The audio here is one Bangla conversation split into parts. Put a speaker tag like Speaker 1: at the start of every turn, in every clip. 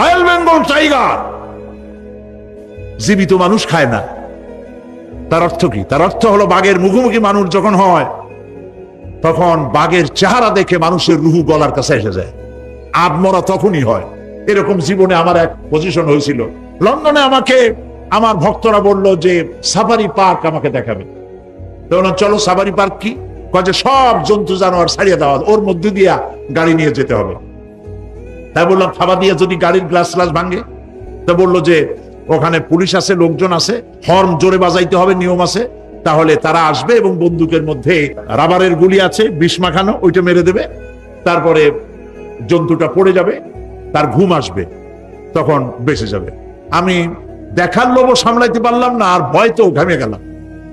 Speaker 1: Royal Bengal tiger. জীবিত মানুষ খায় না। তার অর্থ কি? তার অর্থ হলো বাঘের মুখোমুখি মানুষ যখন হয়, তখন বাঘের চেহারা দেখে মানুষের রুহু গলার কাছে এসে যায়। আদমরা তখনই হয়। এরকম জীবনে আমার এক পজিশন হয়েছিল। লন্ডনে আমাকে, আমার ভক্তরা বলল যে, সাফারি পার্ক আমাকে দেখাবে। চলো, সাফারি পার্ক কি? কয় সব জন্তু জানোয়ার ছাড়িয়ে দেওয়া। ওর মধ্যে দিয়া গাড়ি নিয়ে যেতে হবে। তাই বললাম, থাবা দিয়ে যদি গাড়ির গ্লাস গ্লাস ভাঙে, তো বলল যে, ওখানে পুলিশ আছে, লোকজন আছে, হর্ন জোরে বাজাইতে হবে, নিয়ম আছে, তাহলে তারা আসবে এবং বন্দুকের মধ্যে রাবারের গুলি আছে, বিষ মাখানো, ওইটা মেরে দেবে, তারপরে জন্তুটা পড়ে যাবে, তার ঘুম আসবে, তখন বেঁচে যাবে। আমি দেখার লোভ সামলাইতে পারলাম না, আর ভয় তো ঘামে গেলাম।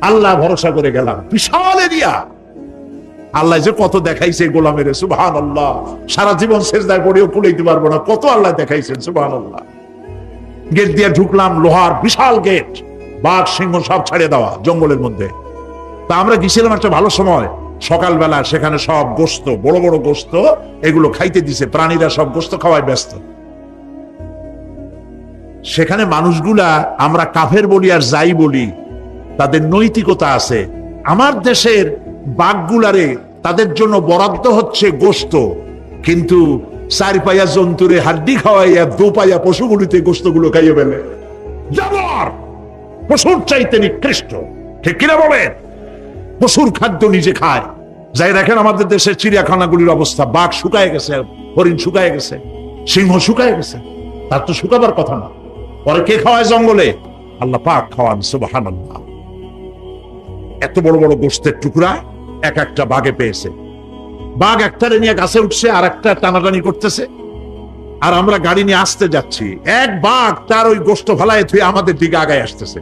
Speaker 1: আল্লাহ ভরসা করে গেলাম। বিশাল এরিয়া। আল্লাহ যে কত দেখাইছে গোলামের সুবহান আল্লাহ সারা জীবন শেষদায় পড়েও কুলাইতে পারব না। কত আল্লাহ দেখাইছেন সুবহান আল্লাহ গেট দিয়ে ঢুকলাম, লোহার বিশাল গেট। বাঘ, সিংহ সব ছাড়িয়ে দেওয়া জঙ্গলের মধ্যে। তা আমরা গেছিলাম একটা ভালো সময়। সকালবেলা সেখানে সব গোস্ত, বড় বড় গোস্ত, এগুলো খাইতে দিছে। প্রাণীরা সব গোস্ত খাওয়ায় ব্যস্ত। সেখানে মানুষগুলা, আমরা কাফের বলি আর যাই বলি, তাদের নৈতিকতা আছে। আমার দেশের বাঘগুলারে তাদের জন্য বরাদ্দ হচ্ছে গোস্ত। কিন্তু চার পাইয়া জন্তুরে হাড্ডি খাওয়াইয়া দু পাইয়া পশুগুলিতে গোস্তগুলো খাইয়ে ফেলে। জানোয়ার, পশুর চাইতে নিকৃষ্ট। ঠিক কিনা বলেন? পশুর খাদ্য নিজে খায়। যাই দেখেন আমাদের দেশের চিড়িয়াখানাগুলির অবস্থা। বাঘ শুকায় গেছে, হরিণ শুকায় গেছে, সিংহ শুকায় গেছে। তার তো শুকাবার কথা না। পরে কে খাওয়ায় জঙ্গলে? আল্লাহ পাক খাওয়ান সুবাহান এত বড় বড় গোস্তের টুকরা এক একটা বাঘে পেয়েছে। বাঘ একটারে নিয়ে গাছে উঠছে, আর একটা টানাটানি করতেছে। আর আমরা গাড়ি নিয়ে আসতে যাচ্ছি। এক বাঘ তার ওই গোস্ত ফেলায় থুয়ে আমাদের দিকে আগায় আসতেছে।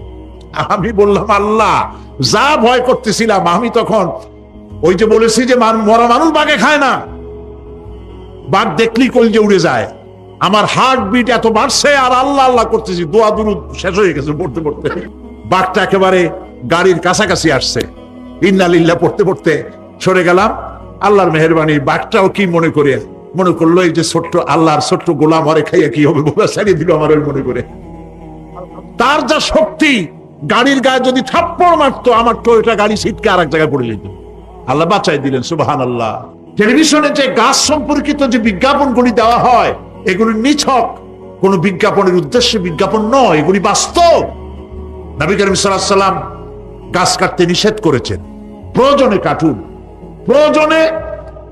Speaker 1: আমি বললাম, আল্লাহ, যা ভয় করতেছিলাম, আমি তখন ওই যে বলেছি যে মরা মানুষ বাঘে খায় না। বাঘ দেখলি কলজে উড়ে যায়। আমার হার্ট বিট এত বাড়ছে, আর আল্লাহ আল্লাহ করতেছি। দোয়া দুরুদ শেষ হয়ে গেছে পড়তে পড়তে। বাঘটা একেবারে গাড়ির কাছাকাছি আসছে। ইন্নালিল্লাহ পড়তে পড়তে সরে গেলাম। আল্লাহর মেহরবানি, বাঘটাও কি মনে করে? মনে করল এই যে ছোট্ট আল্লাহর ছোট্ট গোলাম হরে খাইয়া কি হবে? বোবা ছাড়িয়ে দিল আমার মনে করে। তার যা শক্তি, গাড়ির গায়ে যদি থাপ্পড় মারতো, আমার তো এটা গাড়ি ছিটকে আর এক জায়গায় পড়ে যেত। আল্লাহ বাঁচাই দিলেন সুবাহান আল্লাহ টেলিভিশনে যে গাছ সম্পর্কিত যে বিজ্ঞাপনগুলি দেওয়া হয়, এগুলি নিছক। কোন বিজ্ঞাপনের উদ্দেশ্যে বিজ্ঞাপন নয়, এগুলি বাস্তব। নবী করিম সাল্লাম গাছ কাটতে নিষেধ করেছেন। প্রয়োজনে কাটুন। প্রয়োজনে,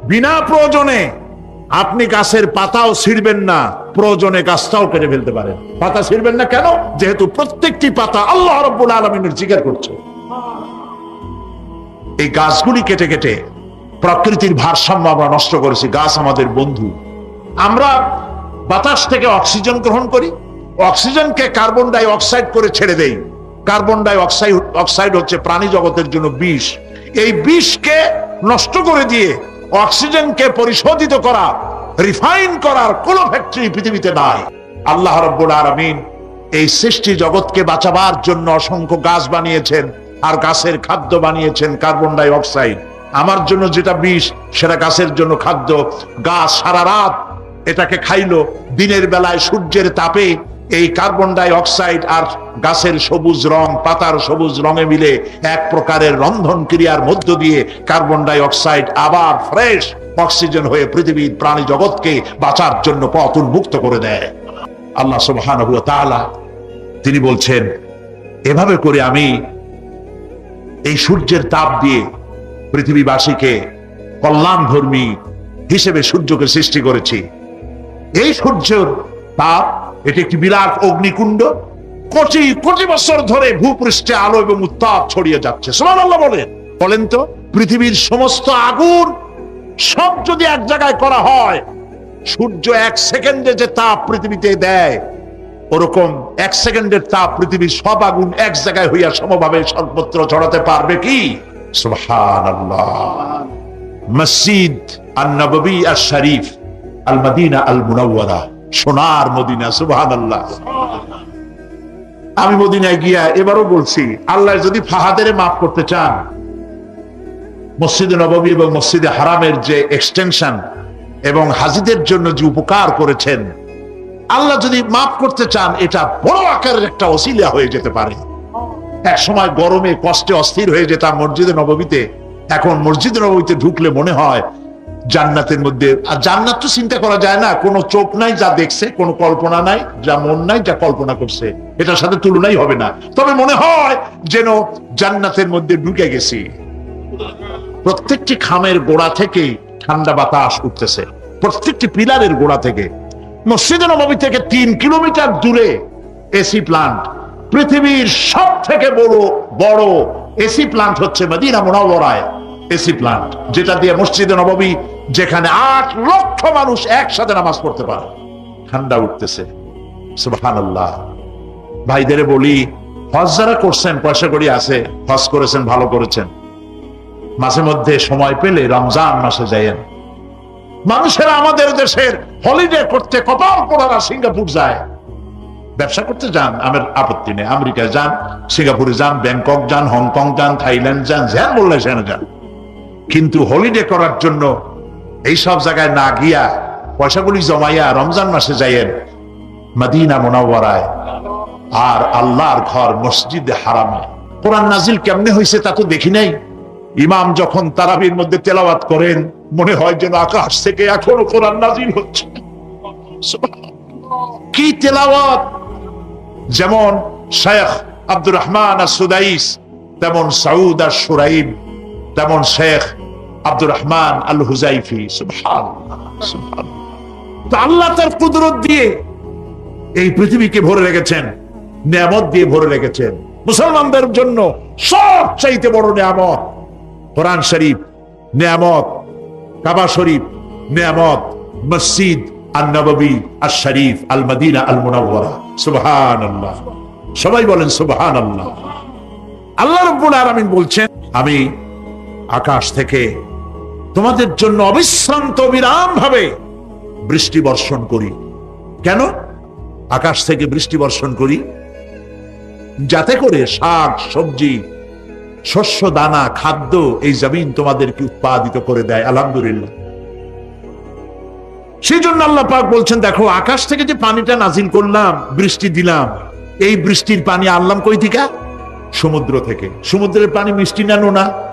Speaker 1: বিনা প্রয়োজনে আপনি গাছের পাতাও ছিঁড়বেন না, প্রয়োজনে গাছটাও কেটে ফেলতে পারেন। পাতা ছিঁড়বেন না কেন? যেহেতু প্রত্যেকটি পাতা আল্লাহ রব্বুল আলমিনের জিজ্ঞার করছে। এই গাছগুলি কেটে কেটে প্রকৃতির ভারসাম্য আমরা নষ্ট করেছি। গাছ আমাদের বন্ধু। আমরা বাতাস থেকে অক্সিজেন গ্রহণ করি। অক্সিজেনকে কার্বন ডাই অক্সাইড করে ছেড়ে দেই। কার্বন ডাই অক্সাইড অক্সাইড হচ্ছে প্রাণী জগতের জন্য বিষ। এই বিষকে নষ্ট করে দিয়ে অক্সিজেনকে পরিশোধিত করা রিফাইন করার কোন ফ্যাক্টরি পৃথিবীতে নাই। আল্লাহ রব্বুল আলমিন এই সৃষ্টি জগৎকে বাঁচাবার জন্য অসংখ্য গাছ বানিয়েছেন আর গাছের খাদ্য বানিয়েছেন কার্বন ডাই অক্সাইড আমার জন্য যেটা বিষ, সেটা গাছের জন্য খাদ্য। গাছ সারা রাত এটাকে খাইলো, দিনের বেলায় সূর্যের তাপে এই কার্বন ডাই অক্সাইড আর গাছের সবুজ রং, পাতার সবুজ রঙে মিলে এক প্রকারের রন্ধন ক্রিয়ার মধ্য দিয়ে কার্বন ডাই অক্সাইড আবার ফ্রেশ অক্সিজেন হয়ে পৃথিবীর প্রাণী জগৎকে বাঁচার জন্য পথ উন্মুক্ত করে দেয়। আল্লাহ সুবহানাহু তিনি বলছেন, এভাবে করে আমি এই সূর্যের তাপ দিয়ে পৃথিবীবাসীকে কল্যাণধর্মী হিসেবে সূর্যকে সৃষ্টি করেছি। এই সূর্যের তাপ এটি একটি বিরাট অগ্নিকুণ্ড। কোটি কোটি বছর ধরে ভূপৃষ্ঠে আলো এবং উত্তাপ ছড়িয়ে যাচ্ছে। সোমান আল্লাহ বলেন। বলেন তো, পৃথিবীর সমস্ত আগুন সব যদি এক জায়গায় করা হয়, সূর্য এক সেকেন্ডে যে তাপ পৃথিবীতে দেয়, ওরকম এক সেকেন্ডের তাপ পৃথিবীর সব আগুন এক জায়গায় হইয়া সমভাবে সর্বত্র ছড়াতে পারবে কি? মসজিদ আল নববী আর শরীফ আল মদিনা আল মুনাওয়ারা সোনার মদিনা, সুবহানাল্লাহ। আমি মদিনায় গিয়া এবারও বলছি, আল্লাহ যদি ফাহাদের মাফ করতে চান, মসজিদে নববী এবং মসজিদে হারামের যে এক্সটেনশন এবং হাজিদের জন্য যে উপকার করেছেন, আল্লাহ যদি মাফ করতে চান, এটা বড় আকারের একটা অসিলা হয়ে যেতে পারে। এক সময় গরমে কষ্টে অস্থির হয়ে যেতাম মসজিদে নবমীতে, এখন মসজিদে নবমীতে ঢুকলে মনে হয় জান্নাতের মধ্যে। আর জান্নাত তো চিন্তা করা যায় না, কোনো চোখ নাই যা দেখছে, কোনো কল্পনা নাই, যা মন নাই, যা কল্পনা করছে। এটার সাথে তুলনাই হবে না। তবে মনে হয় যেন জান্নাতের মধ্যে ঢুকে গেছি। প্রত্যেকটি খামের গোড়া থেকে ঠান্ডা বাতাস উঠতেছে। প্রত্যেকটি পিলারের গোড়া থেকে। মসজিদে নবমী থেকে তিন কিলোমিটার দূরে এসি প্লান্ট পৃথিবীর সব থেকে বড় বড় এসি প্লান্ট হচ্ছে মদিনা মোনাওয়ারায়। এসি প্লান্ট যেটা দিয়ে মসজিদে নবমী যেখানে আট লক্ষ মানুষ একসাথে নামাজ পড়তে পারে। ঠান্ডা উঠতেছে। ভাইদের বলি, হজ যারা করছেন, পয়সা করি আছে, হজ করেছেন, ভালো করেছেন। মাঝে মধ্যে সময় পেলে রমজান মাসে যায়েন মানুষেরা আমাদের দেশের হলিডে করতে কপাল পড়ারা সিঙ্গাপুর যায়। ব্যবসা করতে যান, আমার আপত্তি নেই। আমেরিকায় যান, সিঙ্গাপুরে যান, ব্যাংকক যান, হংকং যান, থাইল্যান্ড যান যান বললে সেখানে যান। কিন্তু হলিডে করার জন্য এই সব জায়গায় না গিয়া পয়সাগুলি জমাইয়া রমজান মাসে যাইয়েন মদিনা মোনাওয়ারায়। আর আল্লাহর ঘর মসজিদে হারামে। কোরআন নাজিল কেমনে হয়েছে তা তো দেখি নাই। ইমাম যখন তারাবির মধ্যে তেলাওয়াত করেন, মনে হয় যেন আকাশ থেকে এখনও কোরআন নাজিল হচ্ছে। কি তেলাওয়াত? যেমন শেখ আব্দুর রহমান আর সুদাইস, তেমন সাউদ আর সুরাইব, তেমন শেখ আব্দুর রহমান আল হুজাইফি আল্লাহ তার কুদরত দিয়ে এই পৃথিবীকে ভরে রেখেছেন, নিয়ামত দিয়ে ভরে রেখেছেন। মুসলমানদের জন্য সব চাইতে বড় নিয়ামত কোরআন শরীফ, নিয়ামত কাবা শরীফ, নিয়ামত মসজিদ আল নবী আর শরীফ আল মদিনা আল মুনাওয়ারা সুবহান আল্লাহ সবাই বলেন সুবহান আল্লাহ আল্লাহ রব্বুল আলামিন বলছেন, আমি আকাশ থেকে তোমাদের জন্য অবিশ্রান্ত বিরাম ভাবে বৃষ্টি বর্ষণ করি। কেন? আকাশ থেকে বৃষ্টি বর্ষণ করি। যাতে করে শাক, সবজি, শস্য, দানা, খাদ্য এই জমিন তোমাদেরকে উৎপাদিত করে দেয়। আলহামদুলিল্লাহ। সেই জন্য আল্লাহ পাক বলছেন, দেখো, আকাশ থেকে যে পানিটা নাজিল করলাম, বৃষ্টি দিলাম, এই বৃষ্টির পানি আনলাম কই থেকে? সমুদ্র থেকে। সমুদ্রের পানি মিষ্টি না নোনা?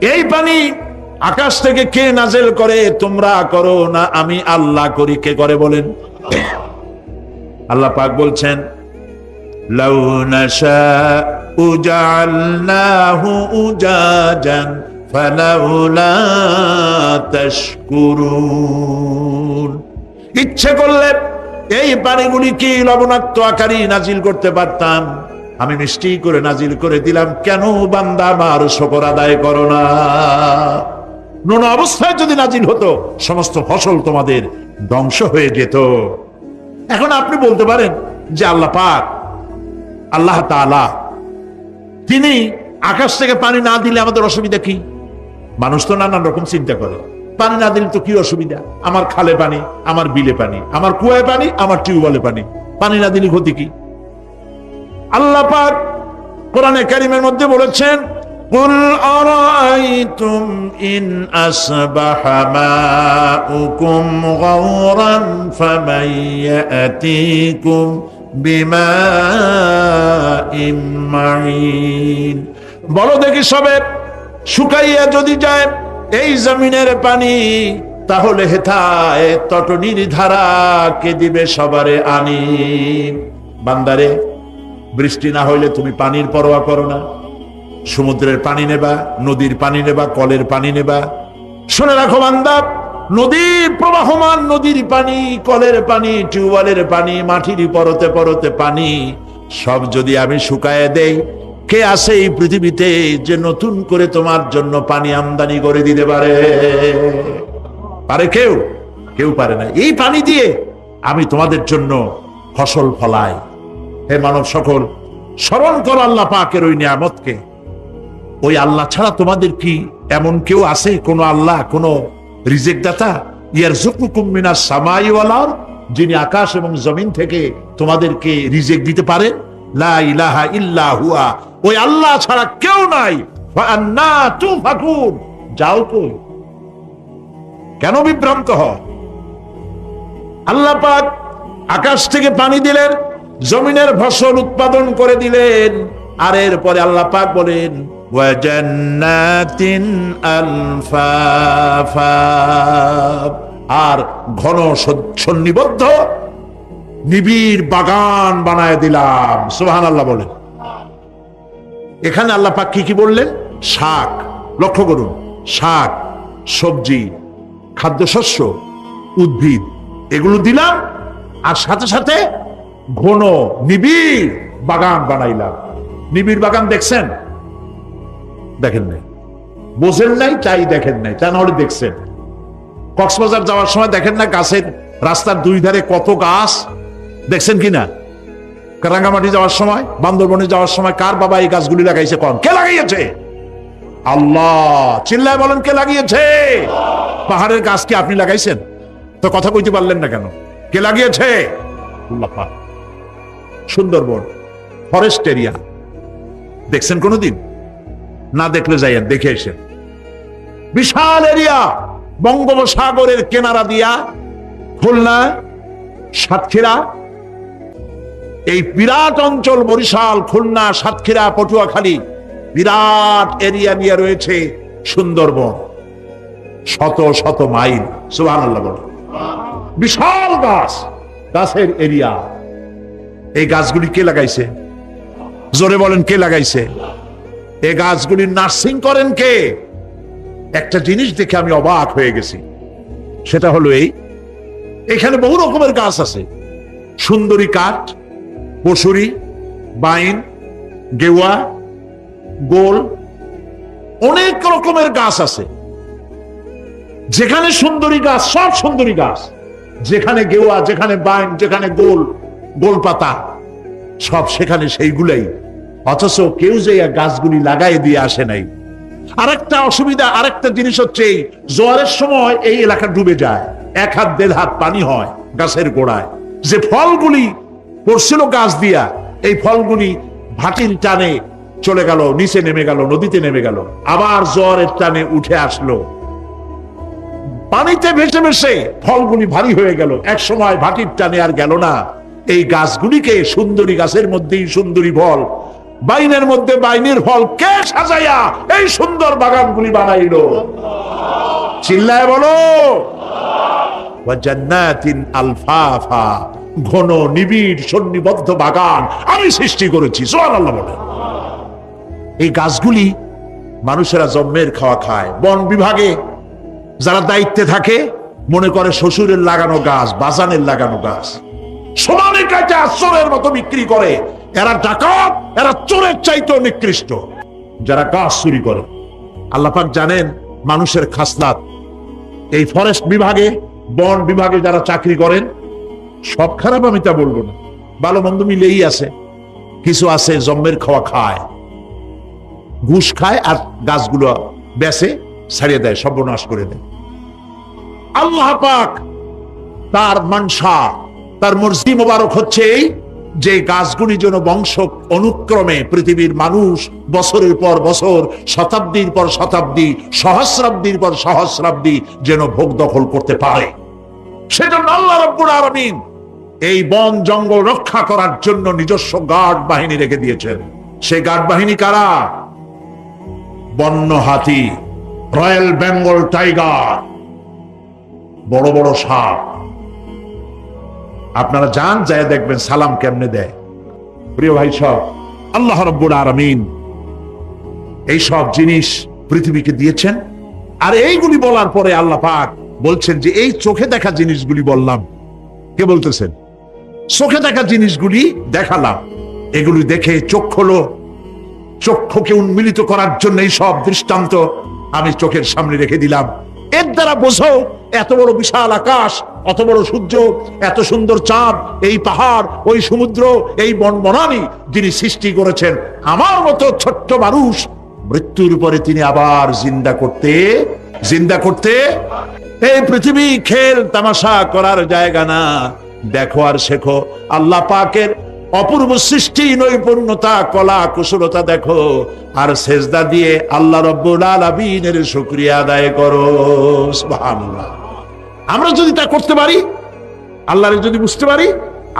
Speaker 1: এই পানি আকাশ থেকে কে নাজেল করে? তোমরা করো না, আমি আল্লাহ করি। কে করে বলেন? আল্লাহ পাক বলছেন ইচ্ছে করলে এই পানিগুলি কি লবণাক্ত আকারে নাজিল করতে পারতাম? আমি মিষ্টি করে নাজিল করে দিলাম, কেন বান্দা আমার শকর আদায় করো না? নোনা অবস্থায় যদি নাজিল হতো, সমস্ত ফসল তোমাদের ধ্বংস হয়ে যেত। এখন আপনি বলতে পারেন যে আল্লাহ পাক, আল্লাহ তাআলা, তিনি আকাশ থেকে পানি না দিলে আমাদের অসুবিধা কি? মানুষ তো নানান রকম চিন্তা করে। পানি না দিলে তো কি অসুবিধা? আমার খালে পানি, আমার বিলে পানি, আমার কুয়ায় পানি, আমার টিউবওয়েলে পানি। পানি না দিলে ক্ষতি কি? আল্লাহ পাক কোরআনে কারিমের মধ্যে বলেছেন قل أرأيتم إن أصبح ماؤكم غورا فمن يأتيكم بماء معين বলো দেখি সবে শুকাইয়া যদি যায় এই জমিনের পানি তাহলে হেথায় তটনির ধারা কে দিবে সবারে আনি বান্দারে বৃষ্টি না হইলে তুমি পানির পরোয়া করো না। সমুদ্রের পানি নেবা, নদীর পানি নেবা, কলের পানি নেবা। শুনে রাখো বান্দা নদীর প্রবাহমান নদীর পানি, কলের পানি, টিউবওয়েলের পানি, মাটির পরতে পরতে পানি, সব যদি আমি শুকায় দেই, কে আছে এই পৃথিবীতে যে নতুন করে তোমার জন্য পানি আমদানি করে দিতে পারে? পারে কেউ? কেউ পারে না। এই পানি দিয়ে আমি তোমাদের জন্য ফসল ফলায় হে মানব সকল, স্মরণ করো আল্লাহ পাকের ওই নিয়ামতকে। ওই আল্লাহ ছাড়া তোমাদের কি এমন কেউ আছে? কোন আল্লাহ, কোন রিজেক দাতা ইয়ার জুকুকুমিনা সামাইওয়ালার যিনি আকাশ এবং জমিন থেকে তোমাদেরকে রিজেক দিতে পারেন লা ইলাহা ইল্লা হুয়া। ওই আল্লাহ ছাড়া কেউ নাই। ফান্না তুফাকুন। যাও কই? কেন বিভ্রান্ত হয় আল্লাহ পাক আকাশ থেকে পানি দিলেন জমিনের ফসল উৎপাদন করে দিলেন। আর এরপরে আল্লাহ পাক বলেন আর ঘন সন্নিবদ্ধ, নিবিড় বাগান বানায় দিলাম। সুবহান আল্লাহ বলেন। এখানে আল্লাহ পাক কি কি বললেন? শাক, লক্ষ্য করুন, শাক, সবজি, খাদ্যশস্য, উদ্ভিদ, এগুলো দিলাম। আর সাথে সাথে ঘন নিবিড় বাগান বানাইলাম। নিবিড় বাগান দেখছেন? দেখেন নাই। বোঝেন নাই, তাই দেখেন নাই। তা নাহলে দেখছেন। কক্সবাজার যাওয়ার সময় দেখেন না গাছের রাস্তার দুই ধারে কত গাছ? দেখছেন কিনা রাঙ্গামাটি যাওয়ার সময়, বান্দরবনে যাওয়ার সময় কার বাবা এই গাছগুলি লাগাইছে কন? কে লাগাইছে আল্লাহ! চিল্লায় বলেন, কে লাগিয়েছে? পাহাড়ের গাছ কি আপনি লাগাইছেন? তো কথা কইতে পারলেন না কেন? কে লাগিয়েছে? আল্লাহ। সুন্দরবন ফরেস্ট এরিয়া দেখছেন কোনোদিন? না দেখলে যাইয়েন, দেখে এসেন বিশাল এরিয়া বঙ্গোপসাগরের কেনারা দিয়া, খুলনা, সাতক্ষীরা। এই বিরাট অঞ্চল বরিশাল, খুলনা, সাতক্ষীরা, পটুয়াখালী, বিরাট এরিয়া নিয়ে রয়েছে সুন্দরবন। শত শত মাইল। সুবাহ বিশাল গাছ, গাছের এরিয়া এই গাছগুলি কে লাগাইছে? জোরে বলেন, কে লাগাইছে? এই গাছগুলি নার্সিং করেন কে? একটা জিনিস দেখে আমি অবাক হয়ে গেছি। সেটা হলো এই, এখানে বহু রকমের গাছ আছে। সুন্দরী কাঠ, পশুরি, বাইন, গেওয়া, গোল, অনেক রকমের গাছ আছে। যেখানে সুন্দরী গাছ, সব সুন্দরী গাছ। যেখানে গেওয়া, যেখানে বাইন, যেখানে গোল গোল পাতা সব সেখানে সেইগুলাই। অথচ কেউ যে গাছগুলি লাগাই দিয়ে আসে নাই। আরেকটা অসুবিধা, আরেকটা জিনিস হচ্ছে এই, জোয়ারের সময় এই এলাকা ডুবে যায়। এক হাত, দেড় হাত পানি হয় গাছের গোড়ায়। যে ফলগুলি পড়ছিল গাছ দিয়া, এই ফলগুলি ভাটির টানে চলে গেল, নিচে নেমে গেল, নদীতে নেমে গেল। আবার জ্বরের টানে উঠে আসলো। পানিতে ভেসে ভেসে ফলগুলি ভারী হয়ে গেল। এক সময় ভাটির টানে আর গেল না। এই গাছগুলিকে সুন্দরী গাছের মধ্যেই সুন্দরী ফল। বাইনের মধ্যে বাইনের ফল কে সাজাইয়া এই সুন্দর বাগানগুলি বানাইল? চিল্লায় বলো। আলফাফা, ঘন নিবিড় সন্নিবদ্ধ বাগান আমি সৃষ্টি করেছি এই গাছগুলি মানুষেরা জন্মের খাওয়া খায়। বন বিভাগে যারা দায়িত্বে থাকে, মনে করে শ্বশুরের লাগানো গাছ, বাজানের লাগানো গাছ। সমানে কাটে চোরের মতো বিক্রি করে। এরা ডাকাত, এরা চোরের চাইতেও নিকৃষ্ট। যারা গাছ চুরি করে। আল্লাপাক জানেন মানুষের খাসলাত এই ফরেস্ট বিভাগে, বন বিভাগে যারা চাকরি করেন, সব খারাপ আমি তা বলব না। ভালো মন্দ মিলেই আছে। কিছু আছে জম্মের খাওয়া খায়। ঘুষ খায় আর গাছগুলো বেসে ছাড়িয়ে দেয়, সর্বনাশ করে দেয়। আল্লাহ পাক তার মানসা তার মর্জি মোবারক হচ্ছে এই যে গাছগুলি যেন বংশ অনুক্রমে পৃথিবীর মানুষ বছরের পর বছর, শতাব্দীর পর শতাব্দী, সহস্রাব্দীর পর সহস্রাব্দী যেন ভোগ দখল করতে পারে। সেজন্য আল্লাহ রব্বুল আলামিন এই বন জঙ্গল রক্ষা করার জন্য নিজস্ব গার্ড বাহিনী রেখে দিয়েছেন। সেই গার্ড বাহিনী কারা? বন্য হাতি, রয়্যাল বেঙ্গল টাইগার, বড় বড় সাপ। আপনারা যান যায় দেখবেন সালাম কেমনে দেয়। প্রিয় ভাই, সব আল্লাহ রব্বুল আরামিন এই সব জিনিস পৃথিবীকে দিয়েছেন। আর এইগুলি বলার পরে আল্লাহ পাক বলছেন যে, এই চোখে দেখা জিনিসগুলি বললাম। কে বলতেছেন? চোখে দেখা জিনিসগুলি দেখালাম। এগুলি দেখে চোখ হলো চক্ষুকে উন্মিলিত করার জন্য এই সব দৃষ্টান্ত আমি চোখের সামনে রেখে দিলাম। দ্বারা বোঝো, এত বড় বিশাল আকাশ অত বড় সূর্য, এত সুন্দর চাঁদ, এই পাহাড়, ওই সমুদ্র, এই বন বনানি যিনি সৃষ্টি করেছেন। আমার মতো ছোট্ট মানুষ, মৃত্যুর পরে তিনি আবার জিন্দা করতে জিন্দা করতে, এই পৃথিবী খেল তামাশা করার জায়গা না। দেখো আর শেখো, আল্লাহ পাকের অপূর্ব সৃষ্টি, নৈপুণ্যতা, কলা, কুশলতা দেখো। আর সেজদা দিয়ে আল্লাহ রব্বুল আলমিনের শুকরিয়া আদায় করো। আমরা যদি তা করতে পারি, আল্লাহরে যদি বুঝতে পারি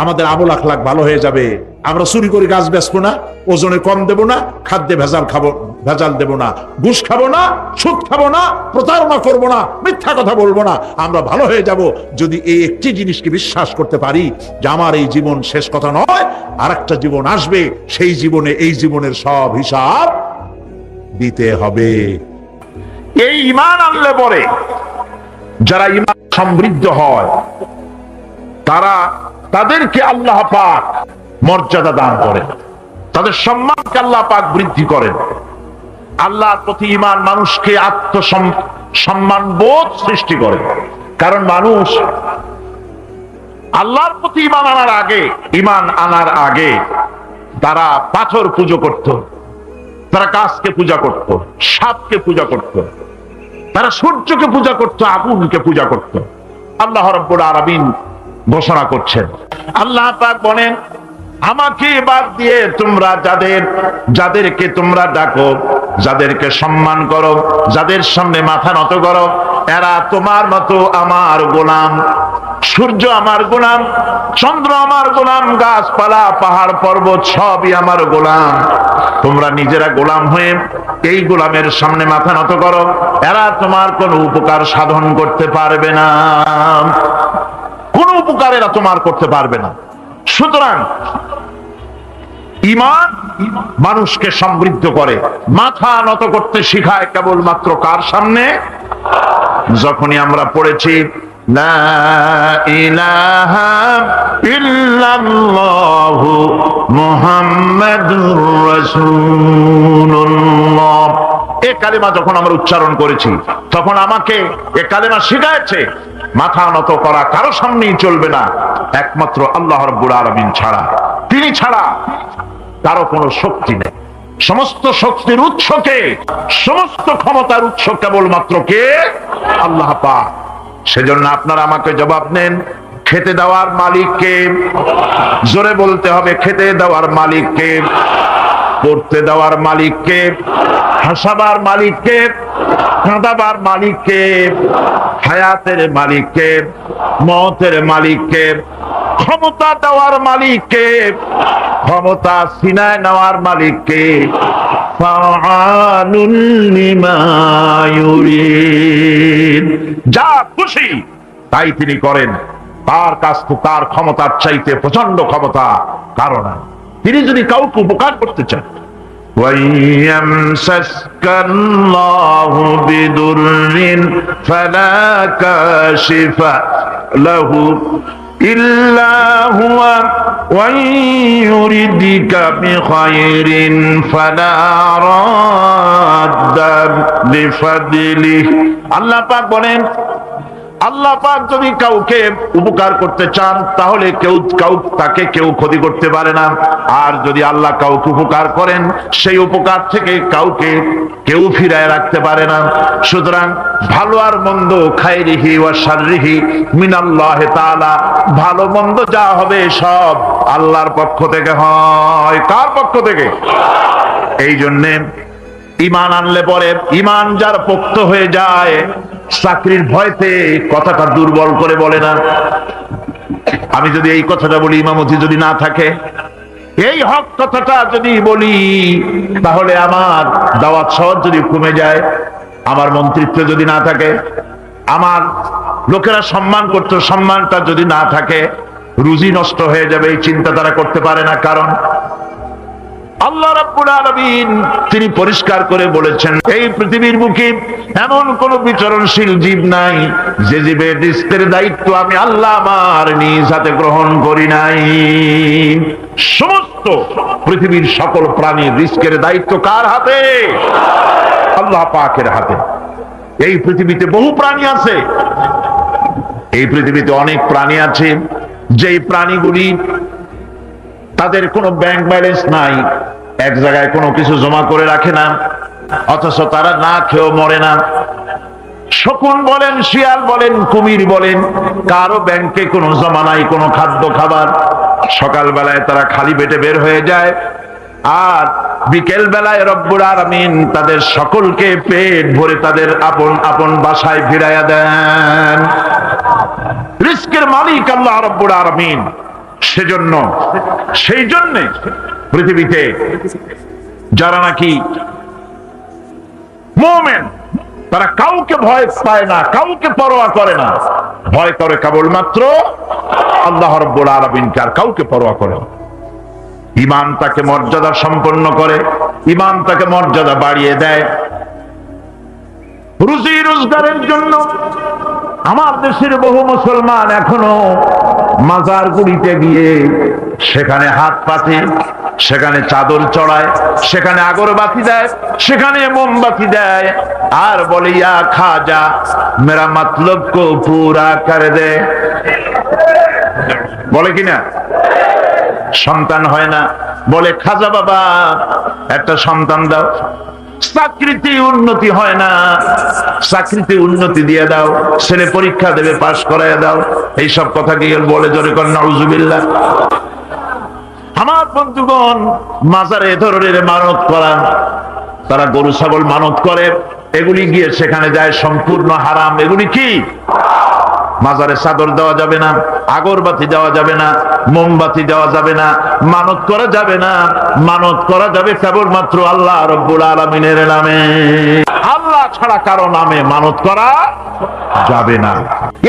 Speaker 1: আমাদের আমল আখলাখ ভালো হয়ে যাবে। আমরা চুরি করে গাছ বেচবো না, ওজনে কম দেব না, খাদ্যে ভেজাল খাব, ভেজাল দেব না, ঘুষ খাব না, সুদ খাব না, প্রতারণা করব না, মিথ্যা কথা বলব না, আমরা ভালো হয়ে যাব। যদি এই একটি জিনিসকে বিশ্বাস করতে পারি যে আমার এই জীবন শেষ কথা নয় আর একটা জীবন আসবে, সেই জীবনে এই জীবনের সব হিসাব দিতে হবে। এই ইমান আনলে পরে যারা ইমান সমৃদ্ধ হয়, তারা তাদেরকে আল্লাহ পাক মর্যাদা দান করেন। তাদের সম্মানকে আল্লাহ পাক বৃদ্ধি করেন। আল্লাহর প্রতি ইমান মানুষকে আত্মসম সম্মান বোধ সৃষ্টি করে। কারণ মানুষ আল্লাহর প্রতি ইমান আনার আগে ইমান আনার আগে তারা পাথর পুজো করত, তারা গাছকে পূজা করত, সাপকে পূজা করত, তারা সূর্যকে পূজা করত, আগুনকে পূজা করত। আল্লাহ রব্বুল আলামিন ঘোষণা করছেন। আল্লাহ পাক বলেন, আমাকে বাদ দিয়ে তোমরা যাদের, যাদেরকে তোমরা ডাকো, যাদেরকে সম্মান করো, যাদের সামনে মাথা নত করো, এরা তোমার মতো আমার গোলাম। সূর্য আমার গোলাম, চন্দ্র আমার গোলাম, গাছপালা, পাহাড়, পর্বত, সবই আমার গোলাম। তোমরা নিজেরা গোলাম হয়ে এই গোলামের সামনে মাথা নত করো, এরা তোমার কোনো উপকার সাধন করতে পারবে না। কোনো উপকার এরা তোমার করতে পারবে না। সুতরাং ইমান মানুষকে সমৃদ্ধ করে, মাথা নত করতে শিখায় কেবলমাত্র কার সামনে? যখনই আমরা পড়েছি এ কালেমা যখন আমরা উচ্চারণ করেছি, তখন আমাকে এ কালেমা শিখাইছে মাথা নত করা কারও সামনেই চলবে না। একমাত্র আল্লাহ রব্বুল আলামিন ছাড়া। তিনি ছাড়া কারও কোনো শক্তি নেই। সমস্ত শক্তির উৎসকে সমস্ত ক্ষমতার উৎস কেবলমাত্র কে? আল্লাহ পাক। সেজন্য আপনারা আমাকে জবাব নেন খেতে দেওয়ার মালিককে জোরে বলতে হবে, খেতে দেওয়ার মালিককে পড়তে দেওয়ার মালিককে, হাসাবার মালিককে, কাঁদাবার মালিককে, হায়াতের মালিককে, মতের মালিককে, ক্ষমতা দেওয়ার মালিককে, ক্ষমতা সিনায় নেওয়ার মালিককে যা খুশি তাই তিনি করেন। তার কাছ তার ক্ষমতার চাইতে প্রচণ্ড ক্ষমতা কারণ তিনি যদি কাউকে উপকার করতে চান وَيَمْسَسْكَ اللَّهُ بِضُرٍّ فَلَا كَاشِفَ لَهُ إِلَّا هُوَ وَإِن يُرِدْكَ بِخَيْرٍ فَلَا رَادَّ لِفَضْلِهِ আল্লাহ পাক বলেন আল্লাহ পাক যদি কাউকে উপকার করতে চান, তাহলে কেউ, কাউ তাকে কেউ ক্ষতি করতে পারে না। আর যদি আল্লাহ কাউকে উপকার করেন, সেই উপকার থেকে কাউকে কেউ ফিরায় রাখতে পারে না। সুতরাং ভালো আর মন্দ খাইরিহি ওয়া শাররিহি মিনাল্লাহ তাআলা, ভালো মন্দ যা হবে সব আল্লাহর পক্ষ থেকে হয়। কার পক্ষ থেকে? এই জন্যে ইমান আনলে পরে ইমান যার পোক্ত হয়ে যায়, চাকরির ভয়তে কথাটা দুর্বল করে বলে না। আমি যদি এই কথাটা বলি, ইমামতি যদি না থাকে, এই হক কথাটা যদি বলি, তাহলে আমার দাওয়াত শহর যদি কমে যায়, আমার মন্ত্রিত্ব যদি না থাকে, আমার লোকেরা সম্মান করতে, সম্মানটা যদি না থাকে, রুজি নষ্ট হয়ে যাবে, এই চিন্তা তারা করতে পারে না। কারণ আল্লাহ রাব্বুল আলামিন তিনি পরিষ্কার করে বলেছেন, এই পৃথিবীর বুকে এমন কোন বিচরণশীল জীব নাই, যে জীবের রিস্কের দায়িত্ব আমি আল্লাহ আমার নিজ হাতে গ্রহণ করি নাই। সমস্ত পৃথিবীর সকল প্রাণীর রিস্কের দায়িত্ব কার হাতে? আল্লাহ পাকের হাতে। এই পৃথিবীতে বহু প্রাণী আছে। এই পৃথিবীতে অনেক প্রাণী আছে, যেই প্রাণীগুলি তাদের কোনো ব্যাংক ব্যালেন্স নাই। এক জায়গায় কোনো কিছু জমা করে রাখে না। অথচ তারা না খেয়েও মরে না। শকুন বলেন, শিয়াল বলেন, কুমির বলেন, কারও ব্যাংকে কোনো জমা নাই, কোনো খাদ্য খাবার। সকালবেলায় তারা খালি পেটে বের হয়ে যায়। আর বিকেল বেলায় রব্বুর আরামিন তাদের সকলকে পেট ভরে তাদের আপন আপন বাসায় ফিরাইয়া দেন। রিস্কের মালিক আল্লাহ রব্বুর আরামিন সেজন্য সেই জন্যে পৃথিবীতে যারা নাকি মোমেন, তারা কাউকে ভয় পায় না, কাউকে পরোয়া করে না ভয় করে কেবলমাত্র আল্লাহ রব্বুল আলামিনকে, আর কাউকে পরোয়া করে না। ইমান তাকে মর্যাদা সম্পন্ন করে ইমান তাকে মর্যাদা বাড়িয়ে দেয় রুজি রোজগারের জন্য আমার দেশের বহু মুসলমান এখনও মাজার গুড়িতে গিয়ে সেখানে হাত পাতে, সেখানে চাদর চড়ায়, সেখানে আগরবাতি দেয়, সেখানে মোমবাতি দেয়। আর বলে, ইয়া খাজা, মেরা মতলব কো পুরা করে দে। বলে কিনা? সন্তান হয় না। বলে, খাজা বাবা, একটা সন্তান দাও। চাকরিতে উন্নতি হয় না। চাকরিতে উন্নতি দিয়ে দাও, ছেলে পরীক্ষা দেবে, পাশ করায় দাও। এইসব কথা গিয়ে বলে? জোরে কর নজুবিল্লা আমার বন্ধুগণ, মাজারে ধরনের মানত করা, তারা গরু, ছাগল মানত করে। এগুলি গিয়ে সেখানে যায়, সম্পূর্ণ হারাম। এগুলি কি? মাজারে সাদর দেওয়া যাবে না, আগরবাতি দেওয়া যাবে না, মোমবাতি দেওয়া যাবে না, মানত করা যাবে না, মানত করা যাবে কেবলমাত্র আল্লাহ রব্বুল আলমিনের নামে। আল্লাহ ছাড়া কারও নামে মানত করা যাবে না।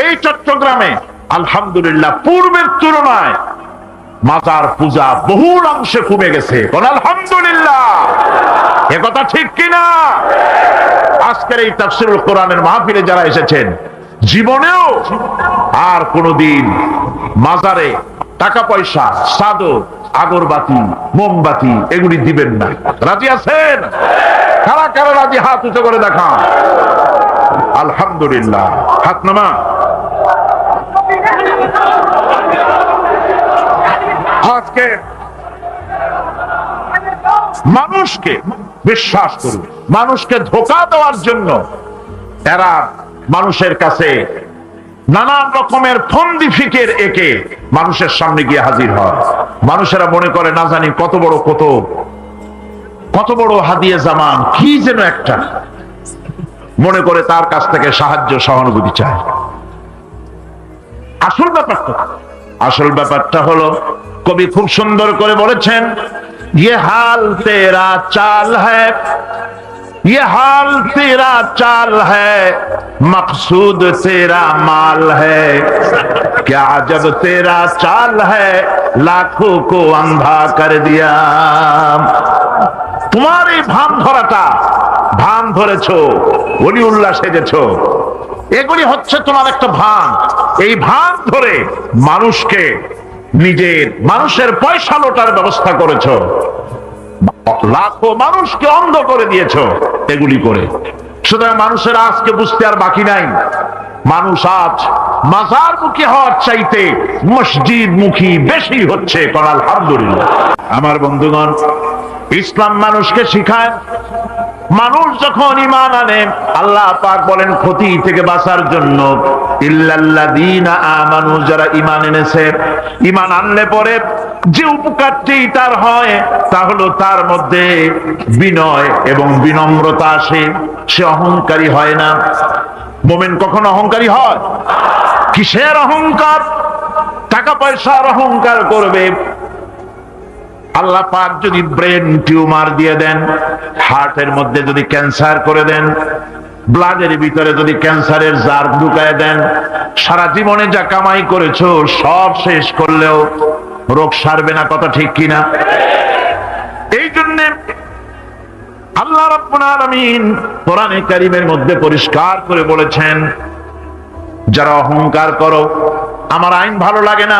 Speaker 1: এই চট্টগ্রামে আলহামদুলিল্লাহ পূর্বের তুলনায় মাজার পূজা বহুল অংশে কমে গেছে। আলহামদুলিল্লাহ। কথা ঠিক কিনা? আজকের এই তাফসিরুল কোরআনের মাহফিলে যারা এসেছেন জীবনেও আর কোনদিন মাজারে টাকা পয়সা সাদর আগরবাতি, মোমবাতি এগুলি দিবেন না। রাজি আছেন? কারা কারা রাজি? হাত উঁচু করে দেখান। আলহামদুলিল্লাহ। হাত নামা। আজকে মানুষকে, বিশ্বাস করুন, মানুষকে ধোকা দেওয়ার জন্য এরা মানুষের কাছে নানান রকমের ফন্দি ফিকের একে মানুষের সামনে গিয়ে হাজির হয়। মানুষেরা মনে করে, না জানি কত বড় কত কত বড় হাদিয়ে জামান, কি যেন একটা। মনে করে তার কাছ থেকে সাহায্য, সহানুভূতি চায়। আসল ব্যাপারটা আসল ব্যাপারটা হলো, কবি খুব সুন্দর করে বলেছেন ইয়ে হাল তেরা চাল হ্যায় یہ حال تیرا چال ہے مقصود تیرا مال ہے کیا عجب تیرا چال ہے لاکھوں کو اندھا کر دیا তোমার এই ভান ধরাটা ভান ধরেছ বলি উল্লাস সেজেছ। এগুলি হচ্ছে তোমার একটা ভান। এই ভান ধরে মানুষকে, নিজের, মানুষের পয়সা লোটার ব্যবস্থা করেছ। লাখো মানুষকে অন্ধ করে দিয়েছ এগুলি করে। সুতরাং মানুষের আজকে বুঝতে আর বাকি নাই। মানুষ আজ মাজার মুখী হওয়ার চাইতে মসজিদ মুখী বেশি হচ্ছে করাল আলহামদুলিল্লাহ। আমার বন্ধুগণ, ইসলাম মানুষকে শিখায় মানুষ যখন ইমান আনে, আল্লাহ পাক বলেন ক্ষতি থেকে বাঁচার জন্য আমানু যারা ইমান এনেছে ইমান আনলে পরে যে উপকারটি তার হয়, তা হলো তার মধ্যে বিনয় এবং বিনম্রতা আসে। সে অহংকারী হয় না। মোমেন কখন অহংকারী হয়? কিসের অহংকার? টাকা পয়সার অহংকার করবে। আল্লাহ পাক যদি ব্রেন টিউমার দিয়ে দেন, হার্টের মধ্যে যদি ক্যান্সার করে দেন, ব্লাডের ভিতরে যদি ক্যান্সারের জার ঢুকায় দেন, সারা জীবনে যা কামাই করেছ সব শেষ করলেও রোগ সারবে না, কথা ঠিক কিনা? এই জন্য আল্লাহ রাব্বুল আলামিন কোরআনে কারীমের মধ্যে পরিষ্কার করে বলেছেন, যারা অহংকার করো, আমার আইন ভালো লাগে না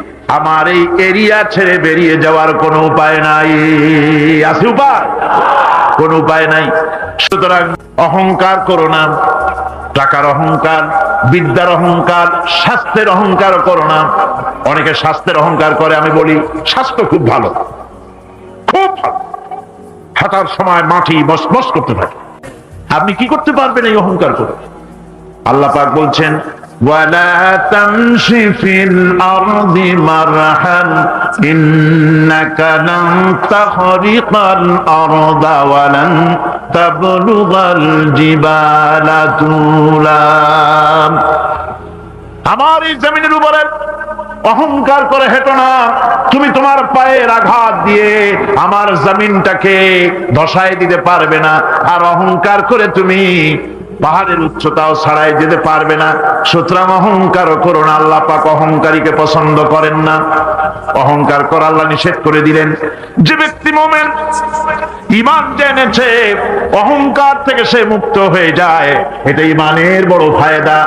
Speaker 1: আমার এই এরিয়া ছেড়ে বেরিয়ে যাওয়ার কোনো উপায় নাই। আছে উপায়? কোন উপায় নাই। সুতরাং অহংকার করো না। টাকার অহংকার, বিদ্যার অহংকার, স্বাস্থ্যের অহংকার করো না। অনেকে স্বাস্থ্যের অহংকার করে, আমি বলি, স্বাস্থ্য খুব ভালো। খুব ভালো। হাঁটার সময় মাটি বস করতে থাকে আপনি কি করতে পারবেন এই অহংকার করে? আল্লাহ পাক বলছেন ولا تمش في الأرض مرحا إنك لن تخرق الأرض ولن تبلغ الجبال طولا আমার এই জমিনের উপরে অহংকার করে হেঁটো না তুমি তোমার পায়ের আঘাত দিয়ে আমার জমিনটাকে ধসায় দিতে পারবে না আর অহংকার করে তুমি পাহাড়ের উচ্চতাও ছাড়াই যেতে পারবে না। সুতরাং অহংকার করুন আল্লাহ পাক অহংকারীকে পছন্দ করেন না। অহংকার করা আল্লাহ নিষেধ করে দিলেন। যে ব্যক্তি মোমেন ইমান জেনেছে, অহংকার থেকে সে মুক্ত হয়ে যায়, এটা ইমানের বড় ফায়দা।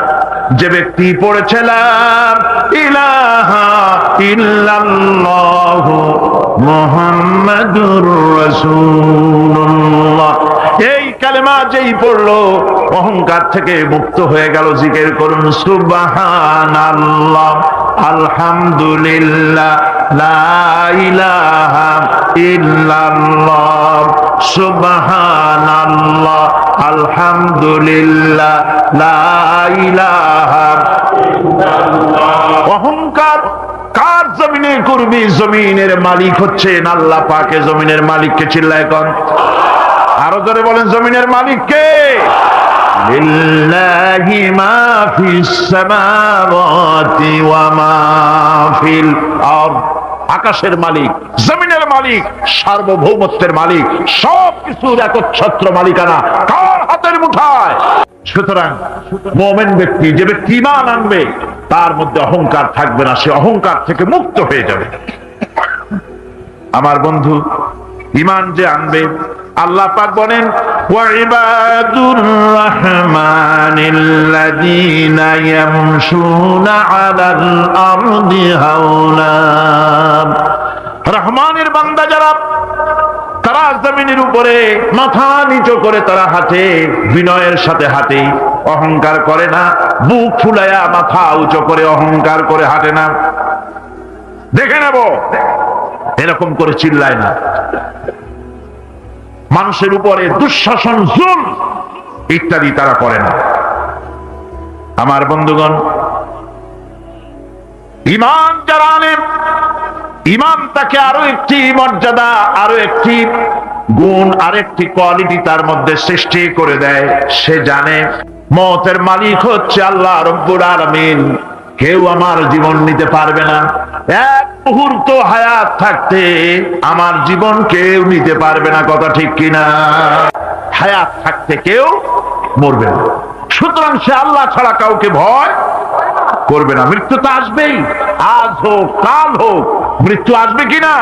Speaker 1: যে ব্যক্তি পড়েছিলাম ইলাহা ইল্লাল্লাহ মুহাম্মাদুর রাসূলুল্লাহ। এই কালেমা যেই পড়ল, অহংকার থেকে মুক্ত হয়ে গেল জিকির করুন, সুবহানাল্লাহ। আলহামদুলিল্লাহ, লা ইলাহা ইল্লাল্লাহ। সুবহানাল্লাহ, আলহামদুলিল্লাহ, লা অহংকার কার জমিনে করবি জমিনের মালিক হচ্ছেন আল্লাহ পাকে জমিনের মালিককে চিল্লায় কন। আরও ধরে বলেন, জমিনের মালিক কে লিল্লাহি মা ফিস সামাওয়াতি ওয়া মা ফিল আরদ। আকাশের মালিক, জমিনের মালিক, সার্বভৌমত্বের মালিক সব কিছুর একচ্ছত্র মালিকানা কার হাতের মুঠায়? সুতরাং মোমেন ব্যক্তি যে ব্যক্তি ইমান আনবে, তার মধ্যে অহংকার থাকবে না, সে অহংকার থেকে মুক্ত হয়ে যাবে। আমার বন্ধু ইমান যে আনবে, আল্লাহ পাক বলেন রহমানের বান্দা যারা, তারা জমিনের উপরে মাথা নিচু করে তারা হাঁটে, বিনয়ের সাথে হাঁটে, অহংকার করে না, বুক ফুলায়া মাথা উঁচু করে অহংকার করে হাঁটে না। দেখে নেব। এরকম করে চিল্লায় না। মানুষের উপরে দুঃশাসন জুল ইত্যাদি তারা করে না। আমার বন্ধুগণ, ইমান যারা আনে, ইমান তাকে আরও একটি মর্যাদা, আরও একটি গুণ আরেকটি কোয়ালিটি তার মধ্যে সৃষ্টি করে দেয়। সে জানে, মতের মালিক হচ্ছে আল্লাহ রব্বুর আলমিন। কেউ আমার জীবন নিতে পারবে না। এক মুহূর্ত হায়াত থাকতে আমার জীবন কেউ নিতে পারবে না, কথা ঠিক কিনা? হায়াত থাকতে কেউ মরবে না। সুতরাং সে আল্লাহ ছাড়া কাউকে ভয় করবে না। মৃত্যু তো আসবেই। আজ হোক, কাল হোক, মৃত্যু আসবে কিনা?